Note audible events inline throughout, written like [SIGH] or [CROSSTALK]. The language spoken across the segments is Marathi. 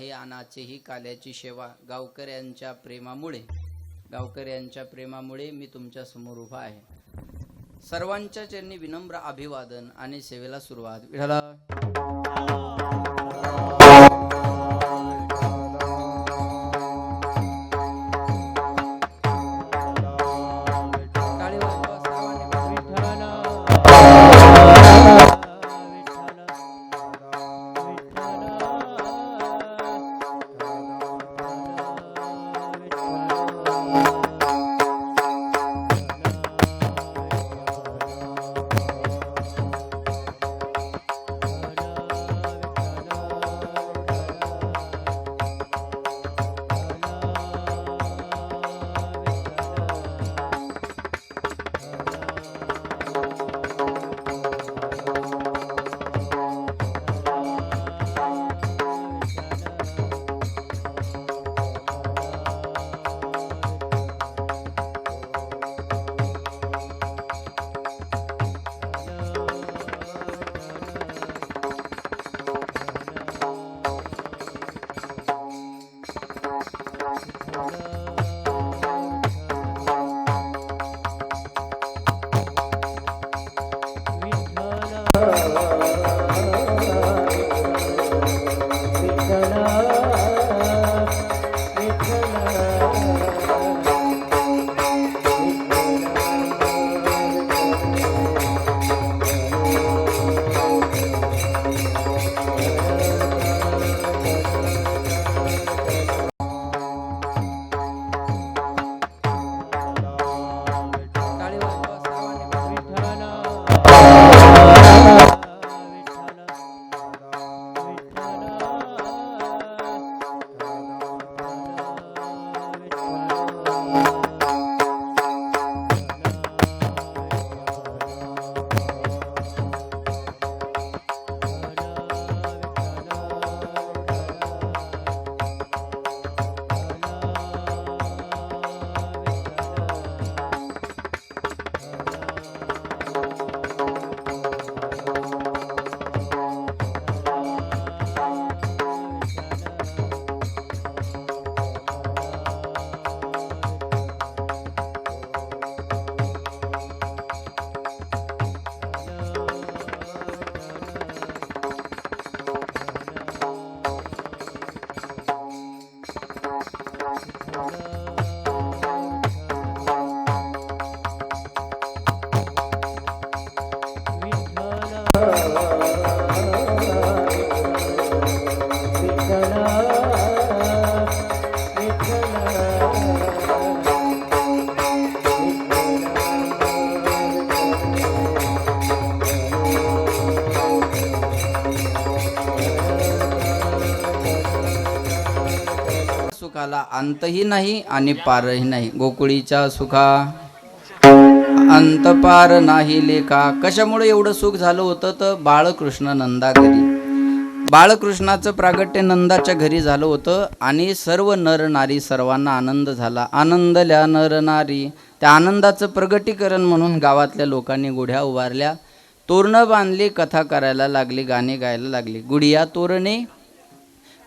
हे अनाचे ही काल्याची सेवा गावकऱ्यांच्या प्रेमामुळे. गावकऱ्यांच्या प्रेमामुळे मी तुमच्यासमोर उभा आहे. सर्वांच्या त्यांनी विनम्र अभिवादन आणि सेवेला सुरुवात. सुखाला अंतही नाही आणि पारही नाही. गोकुळीच्या सुखा. अंत पार नाही लेखा. कशामुळे एवढं सुख झालं होतं? तर बाळकृष्ण नंदा घरी. बाळकृष्णाचं प्रागट्य नंदाच्या घरी झालं होतं आणि सर्व नर नारी सर्वांना आनंद झाला. आनंदल्या नर नारी. त्या आनंदाचं प्रगटीकरण म्हणून गावातल्या लोकांनी गुढ्या उभारल्या. तोरणं बांधली कथा करायला लागली गाणे गायला लागली. गुढिया तोरणे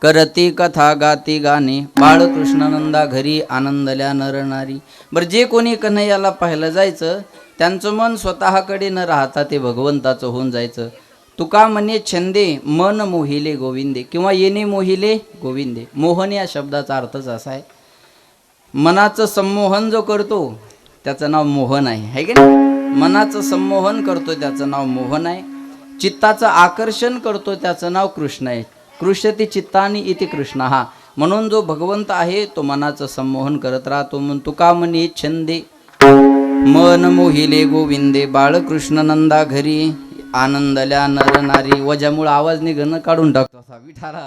करती कथा गाती गाणे. बाळकृष्णानंदा घरी आनंदल्या न रणारी बरं जे कोणी कन्हैयाला पाहिलं जायचं त्यांचं मन स्वतःकडे न राहता ते भगवंताचं होऊन जायचं. तुका म्हणे छंदे मन मोहिले गोविंदे किंवा येणे मोहिले गोविंदे. मोहन या शब्दाचा अर्थच असा आहे. मनाचं संमोहन जो करतो त्याचं नाव मोहन आहे. है की नाही? मनाचं संमोहन करतो त्याचं नाव मोहन आहे. चित्ताचं आकर्षण करतो त्याचं नाव कृष्ण आहे. कृष्यती चित्तानी इति कृष्ण। हा म्हणून जो भगवंत आहे तो मनाचं संमोहन करत राहतो. म्हणून तुका म्हणे छंदे मन मोहिले गोविंदे बाळकृष्ण नंदा घरी आनंदल्या नर नारी वजामुळे आवाज निघणं काढून टाकतो. असा विठारा.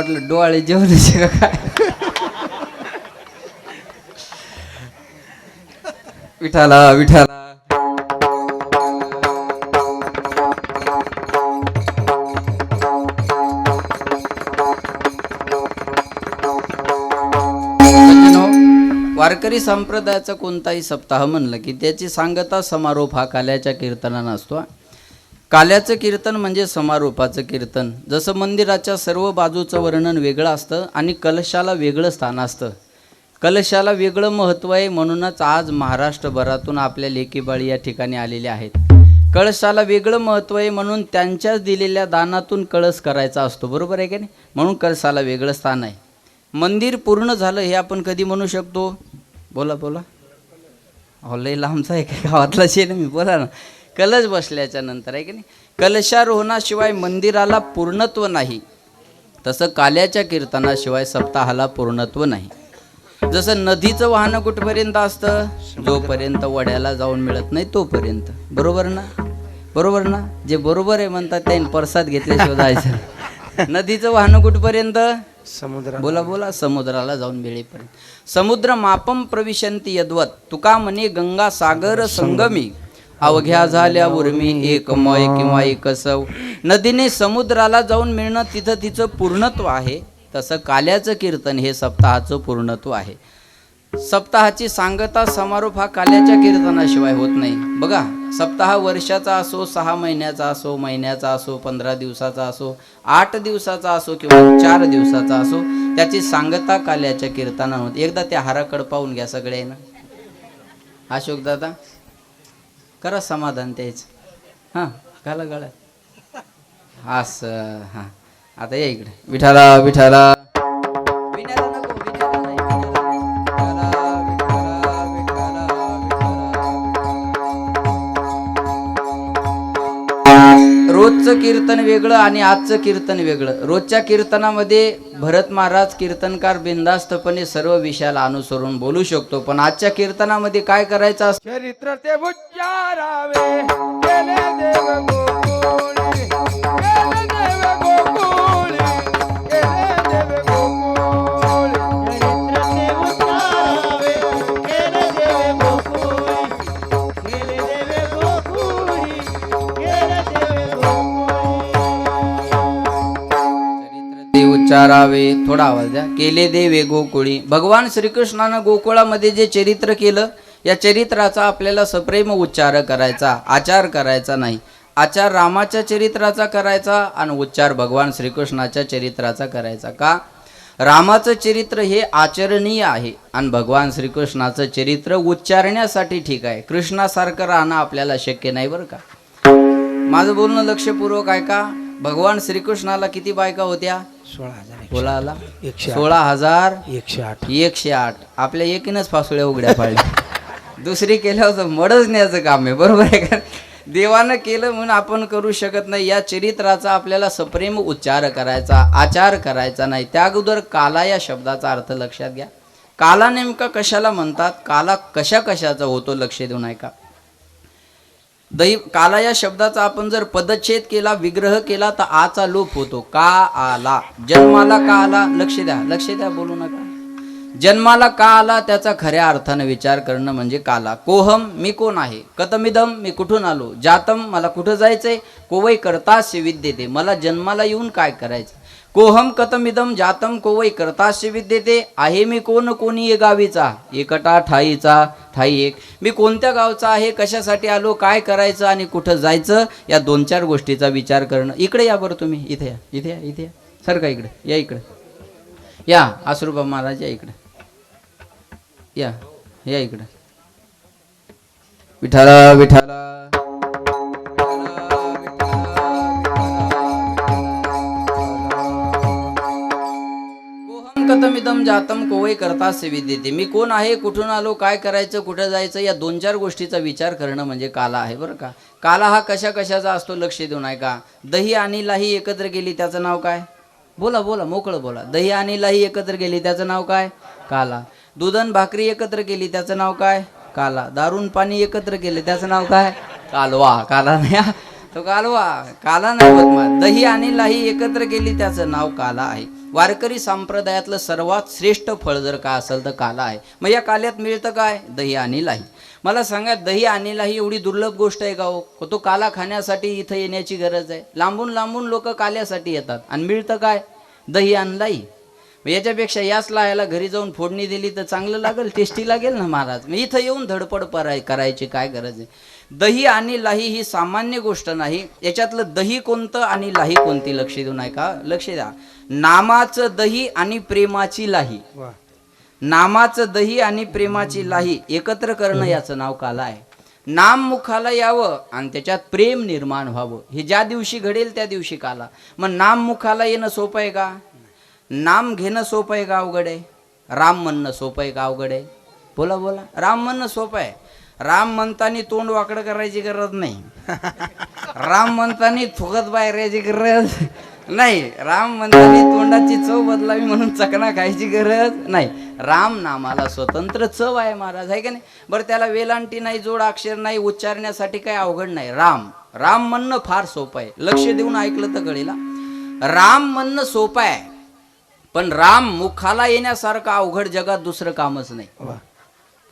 वाटलं डोळे जेवणाचे काय. विठाला विठाला. वारकरी संप्रदायाचा कोणताही सप्ताह म्हणलं की त्याची सांगता समारोप हा काल्याच्या कीर्तनानं असतो काल्याचं कीर्तन म्हणजे समारोपाचं कीर्तन. जसं मंदिराच्या सर्व बाजूचं वर्णन वेगळं असतं आणि कलशाला वेगळं स्थान असतं. कलशाला वेगळं महत्त्व आहे म्हणूनच आज महाराष्ट्रभरातून आपल्या लेकीबाळी या ठिकाणी आलेले आहेत. कळशाला वेगळं महत्त्व आहे म्हणून त्यांच्याच दिलेल्या दानातून कळस करायचा असतो. बरोबर आहे की नाही? म्हणून कळसाला वेगळं स्थान आहे. मंदिर पूर्ण झालं हे आपण कधी म्हणू शकतो? बोला बोला. अहो लय लांबचा आहे काय गावातला शे मी. बोला ना. कलश बसल्याच्या नंतर आहे की नाही? कलशारोहणाशिवाय मंदिराला पूर्णत्व नाही. तसं काल्याच्या कीर्तनाशिवाय सप्ताहाला पूर्णत्व नाही. जसं नदीचं वाहन कुठपर्यंत असतं? जोपर्यंत वड्याला जाऊन मिळत नाही तोपर्यंत. बरोबर ना? बरोबर ना? जे बरोबर आहे म्हणतात त्यांनी प्रसाद घेतल्याशिवाय जायचं नदीचं वाहन कुठपर्यंत? समुद्र बोला बोला. समुद्राला जाऊन मिळेपर्यंत समुद्र मापम प्रविशंती यद्वत. तुका म्हणे गंगा सागर संगमी. अवघ्या झाल्या उर्मी एकमय किंवा एकसव नदीने समुद्राला जाऊन मिळणं तिथं तिचं पूर्णत्व आहे. तसं काल्याचं कीर्तन हे सप्ताहाचं पूर्णत्व आहे. सप्ताहाची सांगता समारोप हा काल्याच्या कीर्तनाशिवाय होत नाही. बघा सप्ताह वर्षाचा असो सहा महिन्याचा असो महिन्याचा असो पंधरा दिवसाचा असो आठ दिवसाचा असो किंवा चार दिवसाचा असो त्याची सांगता काल्याच्या कीर्तनानं होत. एकदा त्या हाराकड पाहून घ्या सगळे ना अशोक दादा करा समाधान त्याच हां घाला गळ्यात असं हां. आता या इकडे. विठाला विठाला विठाला. रोजचं कीर्तन वेगळं आणि आजचं कीर्तन वेगळं. रोजच्या कीर्तनामध्ये भरत महाराज कीर्तनकार बिंदास्तपणे सर्व विषयाला अनुसरून बोलू शकतो. पण आजच्या कीर्तनामध्ये काय करायचं असतं चरित्र ते चरित्र थोडा आवाज द्या. केले देवे गोकुळी. भगवान श्रीकृष्णानं गोकुळामध्ये जे चरित्र केलं या चरित्राचा आपल्याला सप्रेम उच्चार करायचा आचार करायचा नाही. आचार रामाच्या चरित्राचा करायचा आणि उच्चार भगवान श्रीकृष्णाच्या चरित्राचा करायचा का? रामाचं चरित्र हे आचरणीय आहे आणि भगवान श्रीकृष्णाचं चरित्र उच्चारण्यासाठी ठीक आहे. कृष्णासारखं राहणं आपल्याला शक्य नाही बरं का? माझं बोलणं लक्षपूर्वक आहे का भगवान श्रीकृष्णाला किती बायका होत्या? सोळा हजार बोला आला. एकशे आठ. सोळा हजार एकशे आठ. एकशे आठ. आपल्या एकीनच फासुळ्या उघड्या पाडल्या. दुसरी केल्यावर मडच न्यायचं काम आहे. बरोबर आहे का? देवानं केलं म्हणून आपण करू शकत नाही. या चरित्राचा आपल्याला सप्रेम उच्चार करायचा आचार करायचा नाही. त्या अगोदर काला या शब्दाचा अर्थ लक्षात घ्या. काला नेमका कशाला म्हणतात? काला कशा कशाचा होतो? लक्ष देऊ नये दैव काला या शब्दाचा आपण जर पदच्छेद केला विग्रह केला तर आचा लोप होतो. का आला? जन्माला का आला? लक्ष द्या. लक्ष द्या बोलू नका. जन्माला का आला? त्याचा खऱ्या अर्थानं विचार करणं म्हणजे काला. कोहम मी कोण आहे? कतमिदम मी कुठून आलो? जातम मला कुठं जायचंय? कोवई करतास्य विद्येते. मला जन्माला येऊन काय करायचं? कोहम कतमिदम जातम कोवई करतास्य विद्येते आहे मी कोण कोणी ये गावीचा? एकटा ठाईचा ठाई एक. मी कोणत्या गावचा आहे कशासाठी आलो काय करायचं आणि कुठं जायचं या दोन चार गोष्टीचा विचार करणं. इकडे या बरं तुम्ही. इथे या इथे या इथे या. सर का इकडे. या इकडे. या आसरुबा महाराज या इकडे. या या इकडे. विठाला विठाला कोहम जातम कोवई करता विद्येते मी कोण आहे कुठून आलो काय करायचं कुठं जायचं या दोन चार गोष्टीचा विचार करणं म्हणजे काला आहे बरं का. काला हा कशा कशाचा असतो लक्ष देऊन आहे का दही आणि लाही एकत्र गेली त्याचं नाव काय? बोला बोला मोकळं बोला. दही आणि लाही एकत्र गेली त्याचं नाव काय? काला. दुधन भाकरी एकत्र केली त्याचं नाव काय? काला. दारून पाणी एकत्र केले त्याचं नाव काय? कालवा. काला नाही तो कालवा काला नाही दही आणि लाही एकत्र केली त्याचं नाव काला आहे. वारकरी संप्रदायातलं सर्वात श्रेष्ठ फळ जर का असेल तर काला आहे. मग या काल्यात मिळतं काय? दही आणि लाही. मला सांगा दही आणि लाही एवढी दुर्लभ गोष्ट आहे का हो? तो काला खाण्यासाठी इथं येण्याची गरज आहे. लांबून लांबून लोक काल्यासाठी येतात. आणि मिळतं काय? दही आणि लाही. मग याच्यापेक्षा याच लाह्याला घरी जाऊन फोडणी दिली तर चांगलं लागेल टेस्टी लागेल ना महाराज? मग इथं येऊन धडपड पराय करायची काय गरज आहे? दही आणि लाही ही सामान्य गोष्ट नाही. याच्यातलं दही कोणतं आणि लाही कोणती? लक्ष देऊ नये का लक्ष द्या. नामाचं दही आणि प्रेमाची लाही. नामाचं दही आणि प्रेमाची लाही एकत्र करणं याचं नाव काला आहे. नाम मुखाला यावं आणि त्याच्यात प्रेम निर्माण व्हावं. हे ज्या दिवशी घडेल त्या दिवशी काला. मग नाम मुखाला येणं सोपं आहे का? नाम घेणं सोपं आहे का अवघड आहे? राम म्हणणं सोपं आहे का अवघड आहे? बोला बोला. राम म्हणणं सोपं आहे. राम म्हणतानी तोंड वाकडं करायची गरज नाही. राम म्हणतानी थुकत बाहेर यायची गरज नाही. राम म्हणतानी तोंडाची चव बदलावी म्हणून चकना खायची गरज नाही. राम नामाला स्वतंत्र चव आहे महाराज आहे का नाही? बरं त्याला वेलांटी नाही जोड अक्षर नाही उच्चारण्यासाठी काही अवघड नाही. राम राम म्हणणं फार सोपं आहे. लक्ष देऊन ऐकलं तर कळेला राम म्हणणं सोपं आहे पण राम मुखाला येण्यासारखं अवघड जगात दुसरं कामच नाही.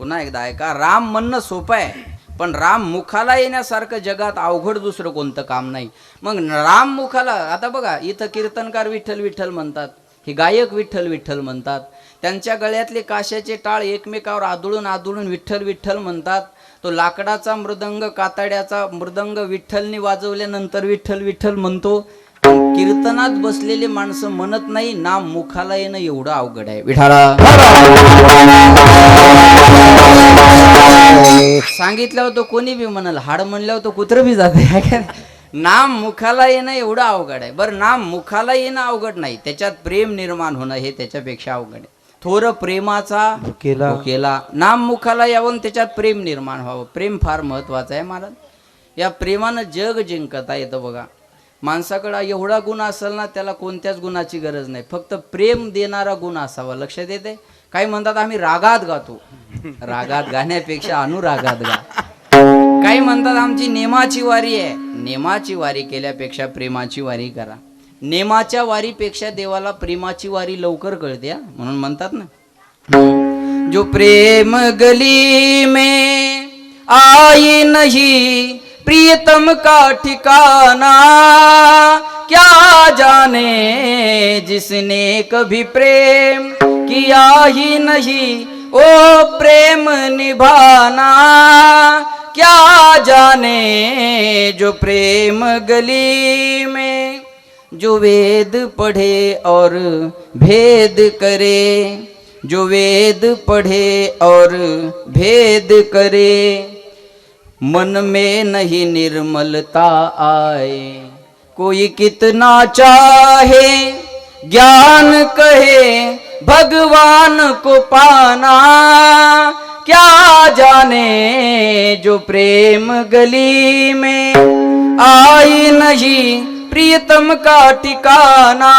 पुन्हा एकदा ऐका राम म्हणणं सोपं आहे पण राम मुखाला येण्यासारखं जगात अवघड दुसरं कोणतं काम नाही. मग राम मुखाला आता बघा इथं कीर्तनकार विठ्ठल विठ्ठल म्हणतात हे गायक विठ्ठल विठ्ठल म्हणतात त्यांच्या गळ्यातले काशाचे टाळ एकमेकावर आदळून आदळून विठ्ठल विठ्ठल म्हणतात तो लाकडाचा मृदंग कातड्याचा मृदंग विठ्ठलनी वाजवल्यानंतर विठ्ठल विठ्ठल म्हणतो कीर्तनात बसलेले माणसं म्हणत नाही नाम मुखाला येणं एवढं अवघड आहे. विठाला सांगितल्यावर तो कोणी बी म्हणाल हाड म्हणल्यावर तो कुत्र बी जाते? [LAUGHS] नाम मुखाला येणं एवढं अवघड आहे. बरं नाम मुखाला येणं अवघड नाही. त्याच्यात प्रेम निर्माण होणं हे त्याच्यापेक्षा अवघड आहे. थोर प्रेमाचा भुकेला. केला नाम मुखाला यावून त्याच्यात प्रेम निर्माण व्हावं. प्रेम फार महत्वाचं आहे महाराज. या प्रेमानं जग जिंकता येतं बघा. माणसाकडं एवढा गुण असेल ना त्याला कोणत्याच गुणाची गरज नाही. फक्त प्रेम देणारा गुण असावा. लक्षात येते काही म्हणतात आम्ही रागात गातो. रागात गाण्यापेक्षा अनुरागात गा. काही म्हणतात आमची नेमाची वारी आहे. नेमाची वारी केल्यापेक्षा प्रेमाची वारी करा. नेमाच्या वारीपेक्षा देवाला प्रेमाची वारी लवकर कळते म्हणून म्हणतात ना. जो प्रेम गली मे आई नहीं प्रियतम का ठिकाना। क्या जाने जिसने कभी प्रेम किया ही नहीं, ओ प्रेम निभाना। क्या जाने जो प्रेम गली में जो वेद पढ़े और भेद करे, जो वेद पढ़े और भेद करे। मन में नहीं निर्मलता आए। कोई कितना चाहे ज्ञान कहे भगवान को पाना। क्या जाने जो प्रेम गली में आई नहीं प्रियतम का ठिकाना।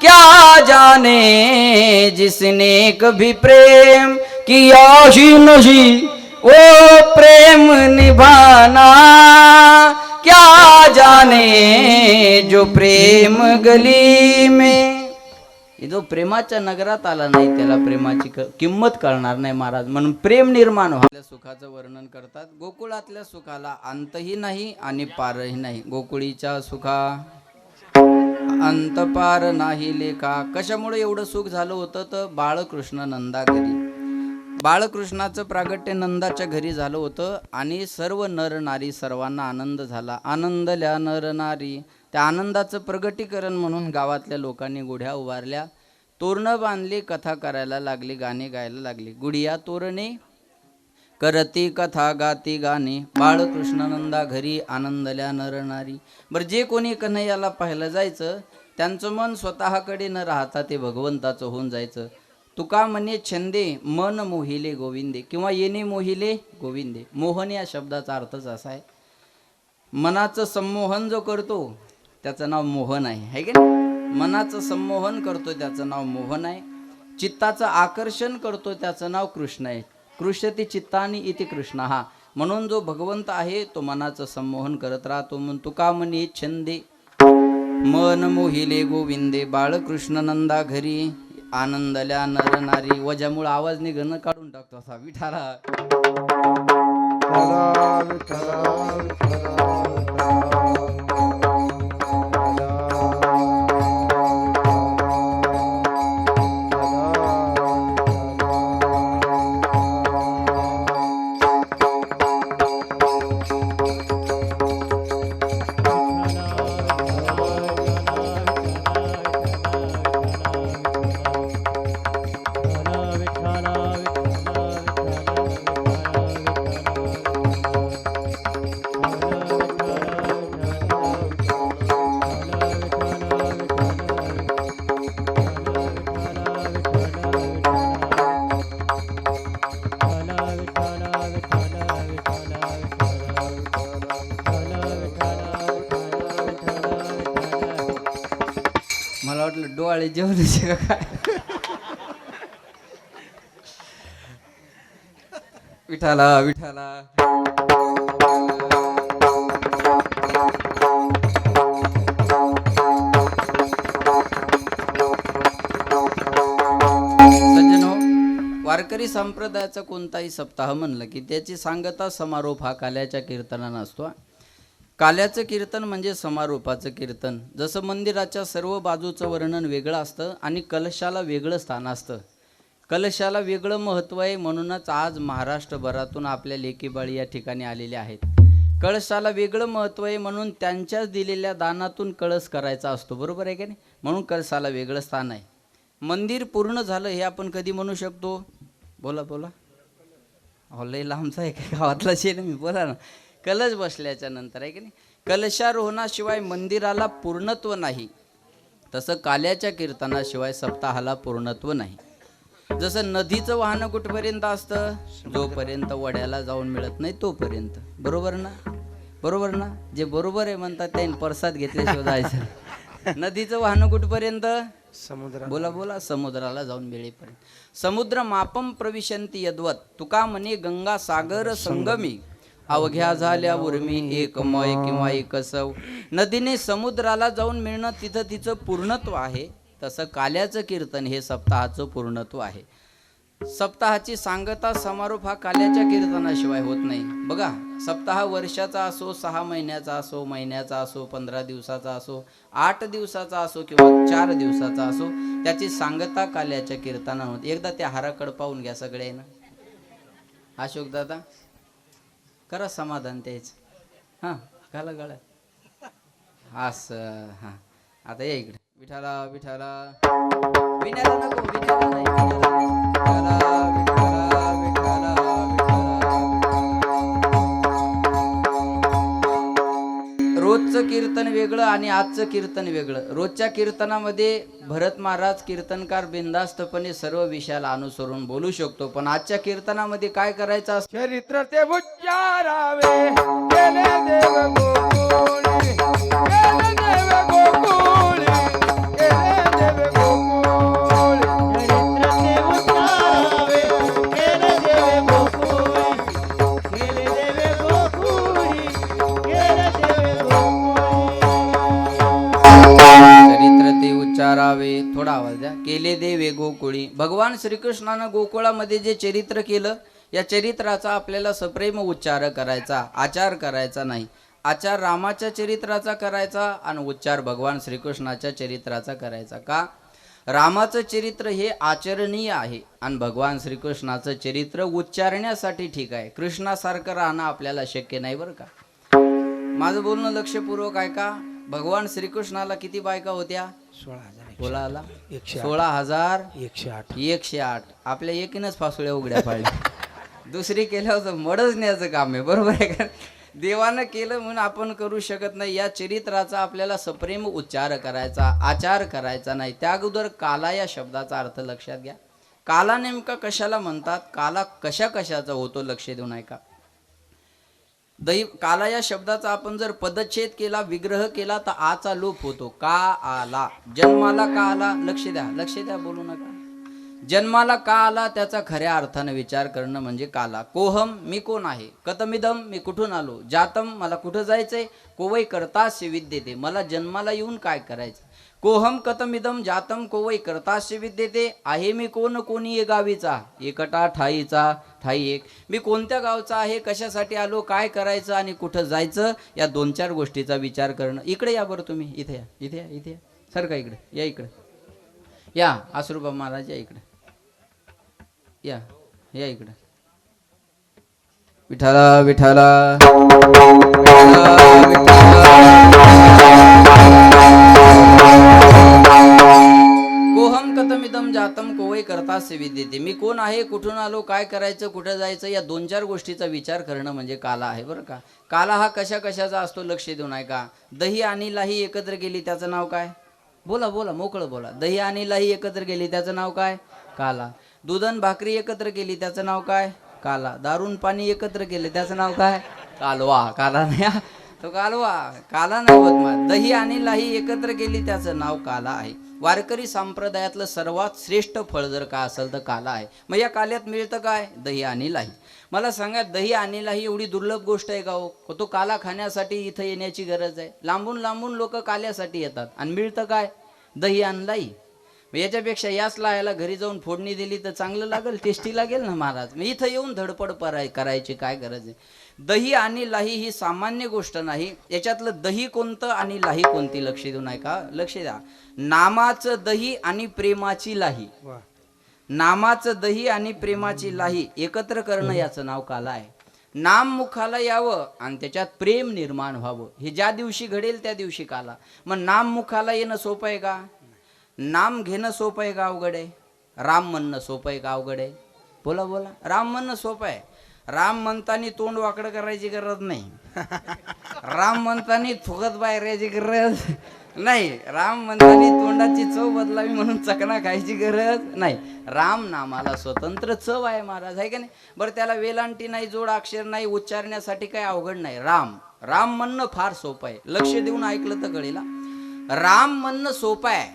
क्या जाने जिसने कभी प्रेम किया ही नहीं वो प्रेम निभाना क्या जाने जो प्रेम गली में? जो प्रेमाच्या नगरात आला नाही त्याला प्रेमाची क- किंमत कळणार नाही महाराज. म्हणून प्रेम निर्माण व्हायला सुखाचं वर्णन करतात. गोकुळातल्या सुखाला अंतही नाही आणि पारही नाही. गोकुळीच्या सुखा अंत पार नाही लेखा. कशामुळे एवढं सुख झालं होतं? तर बाळकृष्ण नंदा घरी बाळकृष्णाचं प्रागट्य नंदाच्या घरी झालं होतं आणि सर्व नर नारी सर्वांना आनंद झाला. आनंदल्या नर नारी. त्या आनंदाचं प्रगटीकरण म्हणून गावातल्या लोकांनी गुढ्या उभारल्या. तोरणं बांधली कथा करायला लागली गाणी गायला लागली. गुढिया तोरणे करती कथा गाती गाणे. बाळकृष्णानंदा घरी आनंदल्या नर नारी. बरं जे कोणी कन्हैयाला पाहिलं जायचं त्यांचं मन स्वतःकडे न राहता ते भगवंताचं होऊन जायचं. तुका म्हणे छंदे मन मोहिले गोविंदे किंवा येणे मोहिले गोविंदे. मोहन या शब्दाचा अर्थच असा आहे. मनाचं संमोहन जो करतो त्याचं नाव मोहन आहे. है की नाही? मनाचं संमोहन करतो त्याचं नाव मोहन आहे. चित्ताचं आकर्षण करतो त्याचं नाव कृष्ण आहे. कृष्ण ती चित्तानी इति कृष्ण. हा. म्हणून जो भगवंत आहे तो मनाचं संमोहन करत राहतो. म्हणून तुका म्हणे छंदे मन मोहिले गोविंदे बाळकृष्ण नंदा घरी. आनंदल्या नर नारी वजामुळे आवाज निघणं काढून टाकतो असा विठारा विठारा. जेवणाचे का काय विठाला विठाला सज्जनो वारकरी संप्रदायाचा कोणताही सप्ताह म्हणलं की त्याची सांगता समारोप हा काल्याच्या कीर्तनानं असतो काल्याचं कीर्तन म्हणजे समारोपाचं कीर्तन. जसं मंदिराच्या सर्व बाजूचं वर्णन वेगळं असतं आणि कलशाला वेगळं स्थान असतं. कलशाला वेगळं महत्त्व आहे म्हणूनच आज महाराष्ट्रभरातून आपल्या लेकीबाळी या ठिकाणी आलेल्या आहेत. कळशाला वेगळं महत्त्व आहे म्हणून त्यांच्याच दिलेल्या दानातून कळस करायचा असतो. बरोबर आहे का नाही? म्हणून कळसाला वेगळं स्थान आहे. मंदिर पूर्ण झालं हे आपण कधी म्हणू शकतो? बोला बोला. हॉलई लय लांबचा आहे काय गावातला शेल मी बोला ना. कलश बसल्याच्या नंतर आहे की नाही? कलशारोहणाशिवाय मंदिराला पूर्णत्व नाही. तसं काल्याच्या कीर्तनाशिवाय सप्ताहाला पूर्णत्व नाही. जसं नदीचं वाहन कुठपर्यंत असतं? जोपर्यंत वड्याला जाऊन मिळत नाही तोपर्यंत. बरोबर ना? बरोबर ना? जे बरोबर आहे म्हणतात त्यांनी परसाद घेतल्याशिवाय जायचं नदीचं वाहन कुठपर्यंत? समुद्र बोला बोला समुद्राला जाऊन मिळेपर्यंत. समुद्र मापम प्रविशंती यद्वत. तुका म्हणे गंगा सागर संगमी. अवघ्या झाल्या उर्मी एकमय किंवा एकसव नदीने समुद्राला जाऊन मिळणं तिथं तिचं पूर्णत्व आहे. तसं काल्याचं कीर्तन हे सप्ताहाचं पूर्णत्व आहे. सप्ताहाची सांगता समारोप हा काल्याच्या कीर्तनाशिवाय होत नाही. बघा सप्ताह वर्षाचा असो सहा महिन्याचा असो महिन्याचा असो पंधरा दिवसाचा असो आठ दिवसाचा असो किंवा चार दिवसाचा असो त्याची सांगता काल्याच्या कीर्तना होत एकदा त्या हाराकडे पाहून घ्या सगळे ना अशोक दादा करा समाधान त्याच हां घाला गळा असं हां. आता या इकडे. विठाला विठाला. विण्याला नको विठाला नाही नाही. विठाला, रोजचं कीर्तन वेगळं आणि आजचं कीर्तन वेगळं. रोजच्या कीर्तनामध्ये भरत महाराज कीर्तनकार बिंदास्तपणे सर्व विषयाला अनुसरून बोलू शकतो. पण आजच्या कीर्तनामध्ये काय करायचं असतं चरित्र ते उच्चारावे केले देवे गोकुळी. भगवान श्रीकृष्णानं गोकुळामध्ये जे चरित्र केलं या चरित्राचा आपल्याला सप्रेम उच्चार करायचा आचार करायचा नाही. आचार रामाच्या चरित्राचा करायचा आणि उच्चार भगवान श्रीकृष्णाच्या चरित्राचा करायचा का? रामाचं चरित्र हे आचरणीय आहे आणि भगवान श्रीकृष्णाचं चरित्र उच्चारण्यासाठी ठीक आहे. कृष्णासारखं राहणं आपल्याला शक्य नाही बरं का? माझं बोलणं लक्षपूर्वक आहे का भगवान श्रीकृष्णाला किती बायका होत्या? सोळा हजार एकशे- बोला आला? एकशे आठ. सोळा हजार एकशे आठ. एकशे आठ. आपल्या एकीनच फासुळ्या उघड्या पाडल्या. दुसरी केल्यावर तर मडच न्यायचं काम आहे. बरोबर आहे का? देवानं केलं म्हणून आपण करू शकत नाही. या चरित्राचा आपल्याला सप्रेम उच्चार करायचा आचार करायचा नाही. त्या अगोदर काला या शब्दाचा अर्थ लक्षात घ्या. काला नेमका कशाला म्हणतात? काला कशा कशाचा होतो? लक्ष देऊन ऐका. दैव काला या शब्दाचा आपण जर पदच्छेद केला विग्रह केला तर आचा लोप होतो. का आला? जन्माला का आला? लक्ष द्या. लक्ष द्या बोलू नका. जन्माला का आला? त्याचा खऱ्या अर्थानं विचार करणं म्हणजे काला. कोहम मी कोण आहे? कतमिदम मी कुठून आलो? जातम मला कुठं जायचंय? कोवई करतास्य विद्येते. मला जन्माला येऊन काय करायचं कोहम कतमिदम जातम कोवई करतास्य विद्येते आहे मी कोण कोणी ये गावीचा? एकटा ठाईचा ठाई एक. मी कोणत्या गावचा आहे कशासाठी आलो काय करायचं आणि कुठं जायचं या दोन चार गोष्टीचा विचार करणं. इकडे या बरं तुम्ही. इथे या इथे या इथे या. सर का इकडे? या इकडे. या आसरूबा महाराज या इकडे. या या इकडे. विठाला विठाला विठाला जातम कोवई करता विद्येते मी कोण आहे कुठून आलो काय करायचं कुठं जायचं या दोन चार गोष्टीचा विचार करणं म्हणजे काला आहे बरं का. काला हा कशा कशाचा असतो लक्ष देऊन आहे का दही आणि लाही एकत्र गेली त्याचं नाव काय? बोला बोला मोकळं बोला. दही आणि लाही एकत्र गेली त्याचं नाव काय? काला. दुधन भाकरी एकत्र केली त्याचं नाव काय? काला. दारून पाणी एकत्र केले त्याचं नाव काय? कालवा. काला नाही तो कालवा. काला नाही होत मग दही आणि लाही एकत्र केली त्याचं नाव काला आहे. वारकरी संप्रदायातलं सर्वात श्रेष्ठ फळ जर का असेल तर काला आहे. मग या काल्यात मिळतं काय? दही आणि लाही. मला सांगा दही आणि लाही एवढी दुर्लभ गोष्ट आहे का हो? तो काला खाण्यासाठी इथं येण्याची गरज आहे. लांबून लांबून लोक काल्यासाठी येतात. आणि मिळतं काय? दही आणि लाही. याच्यापेक्षा याच लायाला घरी जाऊन फोडणी दिली तर चांगलं लागेल? टेस्टी लागेल ना महाराज? मग इथं येऊन धडपड पराय करायची काय गरज आहे? दही आणि लाही ही सामान्य गोष्ट नाही. याच्यातलं दही कोणतं आणि लाही कोणती? लक्ष देऊन आहे का लक्ष द्या. नामाचं दही आणि प्रेमाची लाही. नामाचं दही आणि प्रेमाची लाही एकत्र करणं याचं नाव काला आहे. नाम मुखाला यावं आणि त्याच्यात प्रेम निर्माण व्हावं. हे ज्या दिवशी घडेल त्या दिवशी काला. मग नाम मुखाला येणं सोपं आहे का? नाम घेणं सोपं आहे का अवघड आहे? राम म्हणणं सोपं आहे का अवघड आहे? बोला बोला. राम म्हणणं सोपं आहे. राम म्हणतानी तोंड वाकडं करायची गरज नाही. राम म्हणतानी फुगत बाहेर यायची गरज नाही. राम म्हणतानी तोंडाची चव बदलावी म्हणून चकना खायची गरज नाही. राम नामाला स्वतंत्र चव आहे महाराज आहे का नाही? बरं त्याला वेलांटी नाही जोड अक्षर नाही उच्चारण्यासाठी काही अवघड नाही. राम राम म्हणणं फार सोपं आहे. लक्ष देऊन ऐकलं तर कळेल. राम म्हणणं सोपं आहे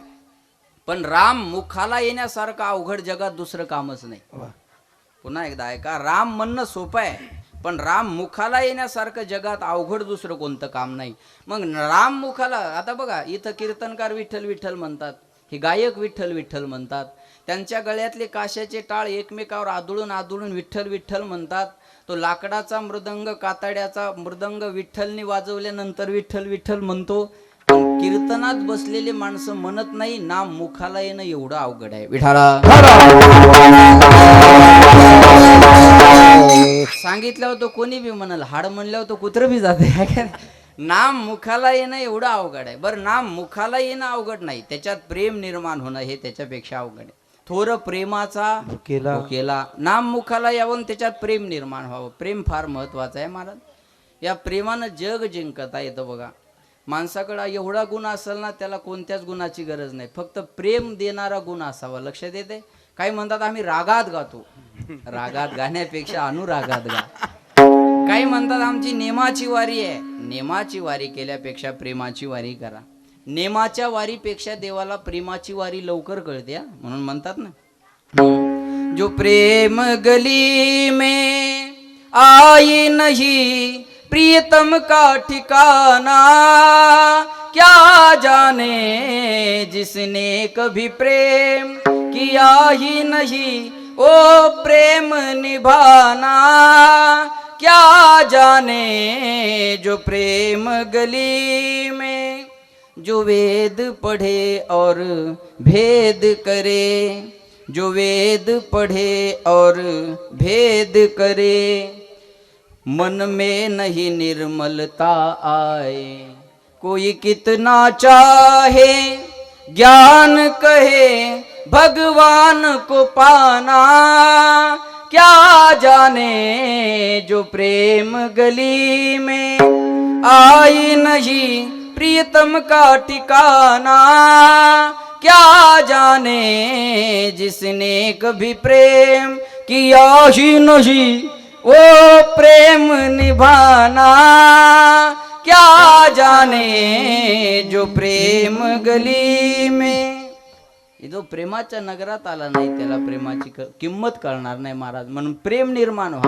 पण राम मुखाला येण्यासारखं अवघड जगात दुसरं कामच नाही. पुन्हा एकदा ऐका राम म्हणणं सोपं आहे पण राम मुखाला येण्यासारखं जगात अवघड दुसरं कोणतं काम नाही. मग राम मुखाला आता बघा इथं कीर्तनकार विठ्ठल विठ्ठल म्हणतात हे गायक विठ्ठल विठ्ठल म्हणतात त्यांच्या गळ्यातले काशाचे टाळ एकमेकावर आदळून आदळून विठ्ठल विठ्ठल म्हणतात तो लाकडाचा मृदंग कातड्याचा मृदंग विठ्ठलने वाजवल्यानंतर विठ्ठल विठ्ठल म्हणतो पण कीर्तनात बसलेले माणसं म्हणत नाही नाम मुखाला येणं एवढं अवघड आहे. विठाळा सांगितल्यावर तो कोणी बी म्हणाल हाड म्हणल्यावर तो कुत्र बी जाते? [LAUGHS] नाम मुखाला येणं एवढं अवघड आहे. बरं नाम मुखाला येणं अवघड नाही. त्याच्यात प्रेम निर्माण होणं हे त्याच्यापेक्षा अवघड आहे. थोर प्रेमाचा भुकेला. भुकेला. नाम मुखाला यावं त्याच्यात प्रेम निर्माण व्हावं. प्रेम फार महत्वाचं आहे महाराज. या प्रेमानं जग जिंकता येतं बघा. माणसाकडं एवढा गुण असेल ना त्याला कोणत्याच गुणाची गरज नाही. फक्त प्रेम देणारा गुण असावा. लक्षात येते काही म्हणतात आम्ही रागात गातो. रागात गाण्यापेक्षा अनुरागात गा. काही म्हणतात आमची नेमाची वारी आहे. नेमाची वारी केल्यापेक्षा प्रेमाची वारी करा. नेमाच्या वारीपेक्षा देवाला प्रेमाची वारी लवकर कळते हा. म्हणून म्हणतात ना. जो प्रेम गली मे आई नाही प्रियतम का ठिकाना, क्या जाने जिसने कभी प्रेम किया ही नहीं? ओ प्रेम निभाना, क्या जाने जो प्रेम गली में जो वेद पढ़े और भेद करे, जो वेद पढ़े और भेद करे? मन में नहीं निर्मलता आए। कोई कितना चाहे ज्ञान कहे भगवान को पाना। क्या जाने जो प्रेम गली में आई नहीं प्रियतम का ठिकाना। क्या जाने जिसने कभी प्रेम किया ही नहीं ओ प्रेम निभाना क्या जाने जो प्रेम गली में? जो प्रेमाच्या नगरात आला नाही त्याला प्रेमाची क- किंमत कळणार नाही महाराज. म्हणून प्रेम निर्माण व्हा.